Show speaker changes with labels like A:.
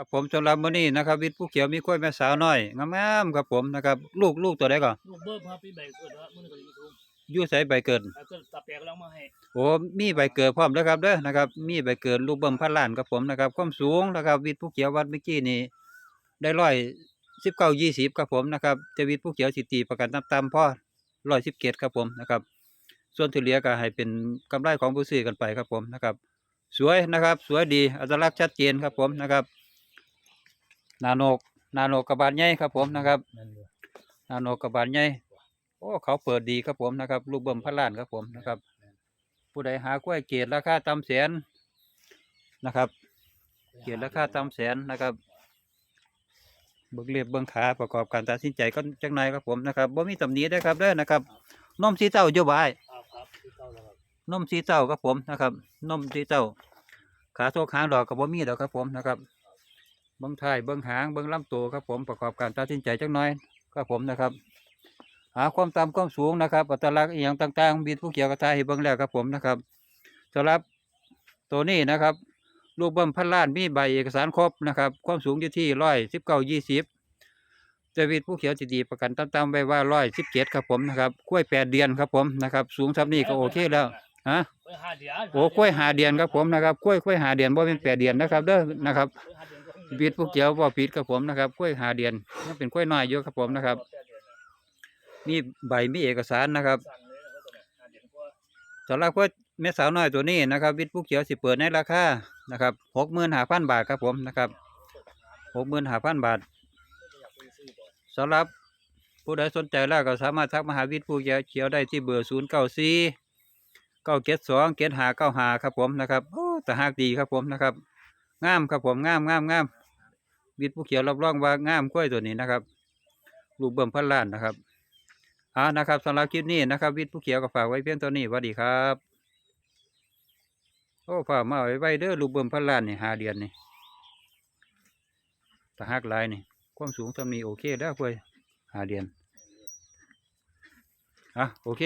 A: ครับผมสำหรับมื้อนี้นะครับวิทย์ผู้เขียวมีกล้วยแม่สาวน้อยงามๆครับผมนะครับ ลูกลูกตัวใดก่อน
B: ลูกเบิ้มครับพี่ใบเกิดว่ามื้อนี้ก็อยู่ทุ่ง
A: อยู่ไสใบเกิด
B: แล้วก็ตาแปลกแล้วมาให้
A: โอ้มีใบเกิดพร้อมแล้วครับเด้อนะครับ มีใบเกิดลูกเบิ่มพันล้านครับผมนะครับความสูงนะครับวิทย์ผู้เขียววัดเมื่อกี้นี่ได้ร้อยสิบเก้ายี่สิบครับผมนะครับจะวิทย์ผู้เขียวสิตีประกันตามๆพ่อร้อยสิบเกตครับผมนะครับส่วนที่เหลือก็ให้เป็นกำไรของผู้ซื้อกันไปครับผมนะครับ สวยนะครับ สวยดีอัตลักษณ์ชัดเจนครับผมนะครับ นาโนกนาโนกกระบาลใหญ่ครับผมนะครับ
B: นั่นเลย
A: นาโนกระบาลใหญ่โอ้เขาเปิดดีครับผมนะครับ ลูกเบิ่มพันล้านครับผมนะครับ ผู้ใดหากล้วยเกรดราคาต่ำแสนนะครับ เกรดราคาต่ำแสนนะครับ เบิ่งเรียบเบิ่งขาประกอบการตัดสินใจก็จักหน่อยครับผมนะครับบ่มีตำหนิได้อครับเด้อนะครับนมสีเต้าอยู่บ่าย
B: ครับครับที่เก้าแล้วครับ
A: นมสีเต้าครับผมนะครับนมสีเต้าขาโซกหางดอกกับบ่มีดอกครับผมนะครับ เบิ้งท้ายเบิ้งหางเบิ้งลำตัวครับผมประกอบการตัดสินใจจักหน่อยครับผมนะครับ หาความต่ำความสูงนะครับอัตลักษณ์อหย่างต่างๆบิดผู้เกี่ยวกับทายให้เบิ้งแล้วครับผมนะครับสำหรับตัวนี้นะครับ ลูกเบิ้มพันล้านมีใบเอกสารครบนะครับ ความสูงอยู่ที่ร้อยสิบเก้ายี่สิบเจวิตผู้เขียวจิดีประกันตามๆไว้ว่าร้อยสิบเจ็ดครับผมนะครับกล้วยแปดเดือนครับผมนะครับ สูงสับนี้ก็โอเคแล้วฮะ
B: กล้วยห้าเดือน
A: โอ้กล้วยหาเดือนครับผมนะครับกล้วยกล้วยหาเดือนบ่เป็นแปดเดือนนะครับเด้อนะครับ
B: วิด
A: ผู้เกี่ยวบ่ผิดครับผมนะครับกล้วยหาเดือนยังเป็นกล้วยน้อยอยู่ครับผมนะครับ มีใบมีเอกสารนะครับ
B: สั่งเลยนะครับเนี้ยห้าเดือนกว่า
A: สำหรับกล้วยแม่สาวน้อยตัวนี้นะครับวิทย์ผู้เขียวสิเปิดในราคานะครับหกหมื่นห้าพันบาทครับผมนะครับหกหมื่นห้าพันบาทสำหรับผู้ใดสนใจแล้วก็สามารถทักมาหาวิทย์ผู้เขียวเขียวได้ที่เบอร์ศูนย์เก้าสี่เก้าเจ็ดสองเจ็ดหาเก้าหาครับผมนะครับโอ้แต่หากดีครับผมนะครับงามครับผมงามงามงาม วิทย์ผู้เขียวรับรองว่างามกล้วยตัวนี้นะครับลูกเบิ่มพันล้านนะครับเอานะครับสำหรับคลิปนี้นะครับ วิทย์ผู้เขียวก็ฝากไว้เพียงตัวนี้สวัสดีครับโอ้ฝากมาไว้ไว้เด้อลูกเบิ่มพันล้านนี่หาเดือนนี่แต่หักลายนี่ความสูงทำนี้โอเคแล้กล้วยหาเดือนอะโอเค